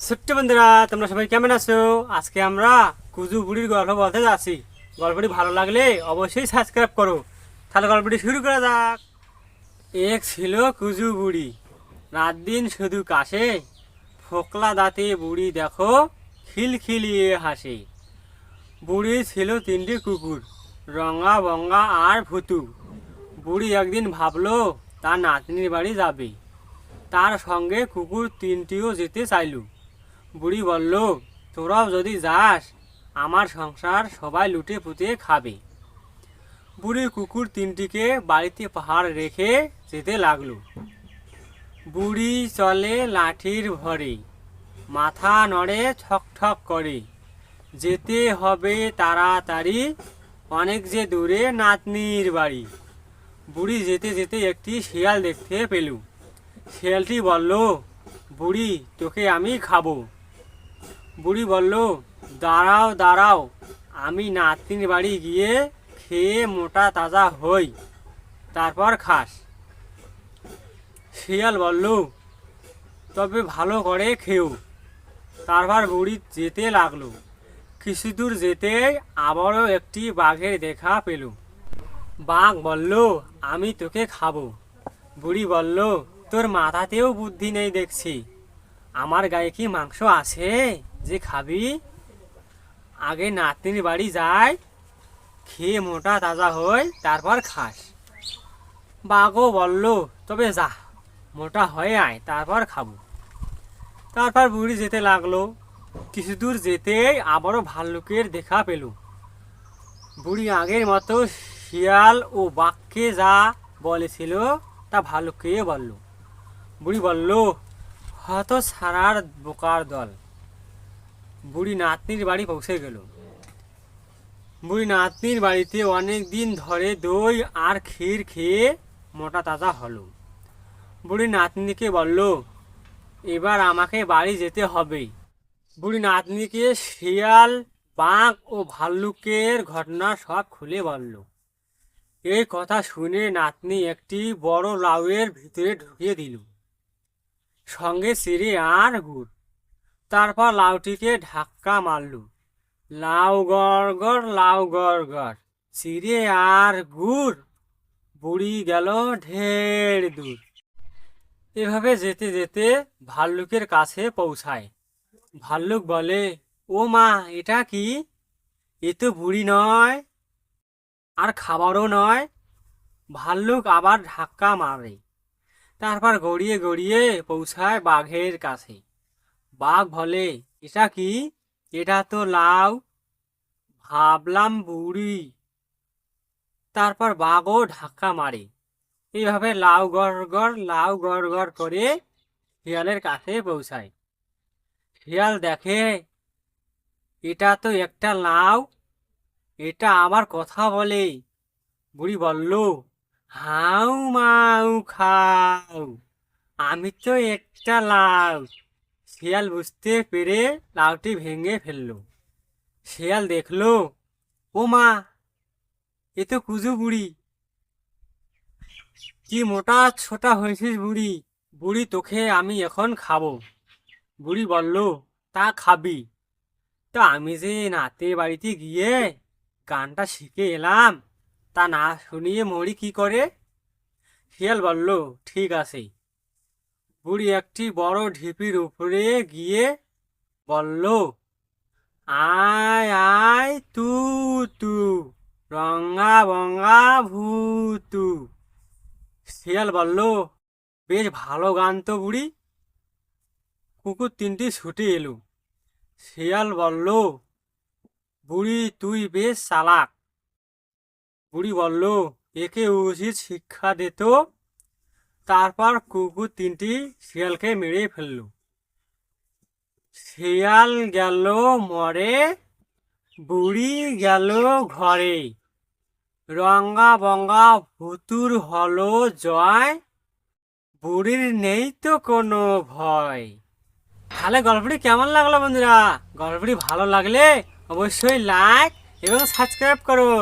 ছোট্ট বন্ধুরা, তোমরা সবাই কেমন আছো? আজকে আমরা কুজু বুড়ির গল্প বলতে যাচ্ছি। গল্পটি ভালো লাগলে অবশ্যই সাবস্ক্রাইব করো। তাহলে গল্পটি শুরু করা যাক। এক ছিল কুজু বুড়ি। রাত দিন শুধু কাশে, ফোকলা দাঁতে বুড়ি দেখো খিলখিলিয়ে হাসে। বুড়ি ছিল তিনটি কুকুর, রঙা বঙ্গা আর ভুতু। বুড়ি একদিন ভাবলো, তার নাতনির বাড়ি যাবে। তার সঙ্গে কুকুর তিনটিও যেতে চাইল। বুড়ি বলল, তোরাও যদি যাস, আমার সংসার সবাই লুটে পুঁতে খাবে। বুড়ি কুকুর তিনটিকে বাড়িতে পাহাড় রেখে যেতে লাগল। বুড়ি চলে লাঠির ভরে, মাথা নড়ে ছক ঠক করে। যেতে হবে তাড়াতাড়ি, অনেক যে দূরে নাতনির বাড়ি। বুড়ি যেতে যেতে একটি শিয়াল দেখতে পেলু শিয়ালটি বলল, বুড়ি, তোকে আমি খাব। বুড়ি বলল, দাঁড়াও দাঁড়াও, আমি নাতনির বাড়ি গিয়ে খেয়ে মোটা তাজা হই, তারপর খাস। শিয়াল বলল, তবে ভালো করে খেও। তারপর বুড়ি যেতে লাগল। কিছু দূর যেতে আবারও একটি বাঘের দেখা পেল। বাঘ বলল, আমি তোকে খাব। বুড়ি বলল, তোর মাথাতেও বুদ্ধি নেই দেখছি। আমার গায়ে কি মাংস আছে? যে খাবি, আগে নাতনির বাড়ি যাই, খেয়ে মোটা তাজা হই, তারপর খাস। বাঘও বলল, তবে যা, মোটা হয়ে আয়, তারপর খাব। তারপর বুড়ি যেতে লাগল। কিছু দূর যেতেই আবারও ভাল্লুকের দেখা পেল বুড়ি আগের মতো শিয়াল ও বাঘকে যা বলেছিল, তা ভাল্লুককে বলল। বুড়ি বলল হয়তো সারার বোকার দল। বুড়ি নাতনির বাড়ি পৌঁছে গেল। বুড়ি নাতনির বাড়িতে অনেক দিন ধরে দই আর ক্ষীর খেয়ে মোটা তাজা হলো। বুড়ি নাতনিকে বলল, এবার আমাকে বাড়ি যেতে হবে। বুড়ি নাতনিকে শিয়াল, বাঘ ও ভাল্লুকের ঘটনা সব খুলে বলল। এই কথা শুনে নাতনি একটি বড় লাউয়ের ভিতরে ঢুকিয়ে দিল। সঙ্গে সিঁড়ি আর গুড়। তারপর লাউটিকে ধাক্কা মারল। লাউ গড় গড়, লাউ গড় গড়, চিড়ে আর গুড়, বুড়ি গেল ঢের দূর। এভাবে যেতে যেতে ভাল্লুকের কাছে পৌঁছায়। ভাল্লুক বলে, ও মা, এটা কি? এ তো বুড়ি নয়, আর খাবারও নয়। ভাল্লুক আবার ধাক্কা মারে। তারপর গড়িয়ে গড়িয়ে পৌঁছায় বাঘের কাছে। বাঘ বলে, এটা কি? এটা তো লাউ। ভাবলাম বুড়ি। তারপর বাঘও ধাক্কা মারে। এইভাবে লাউ গড় গড়, লাউ গড় গড় করে শিয়ালের কাছে পৌঁছায়। শিয়াল দেখে, এটা তো একটা লাউ। এটা আমার কথা বলে। বুড়ি বলল, হাউ মাউ খাও আমি তো একটা লাউ। শিয়াল বুঝতে পেরে লাউটি ভেঙে ফেলল। শিয়াল দেখল, ও মা, এ তো কুজু বুড়ি। কি মোটা ছোটা হয়েছিস বুড়ি বুড়ি তোকে আমি এখন খাব। বুড়ি বলল, তা খাবি। তা আমি যে নাতে বাড়িতে গিয়ে গানটা শিখে এলাম, তা না শুনিয়ে মরি কি করে? শিয়াল বলল, ঠিক আছে। বুড়ি একটি বড় ঢিপির উপরে গিয়ে বলল, আয় আয়, তু তু, রঙ্গা, বঙ্গা ভূতু শিয়াল বলল, বেশ ভালো গান তো বুড়ি। কুকুর তিনটি ছুটে এলো। শিয়াল বলল, বুড়ি, তুই বেশ চালাক। বুড়ি বলল, একে উচিত শিক্ষা দিত তারপর কুকুর তিনটি শিয়ালকে মেরে ফেলল। শিয়াল গেল মরে, বুড়ি গেল ঘরে। রঙ্গা বঙ্গা ভুতুর হলো জয়, বুড়ির নেই তো কোনো ভয়। তাহলে গল্পটি কেমন লাগল বন্ধুরা? গল্পটি ভালো লাগলে অবশ্যই লাইক এবং সাবস্ক্রাইব করো।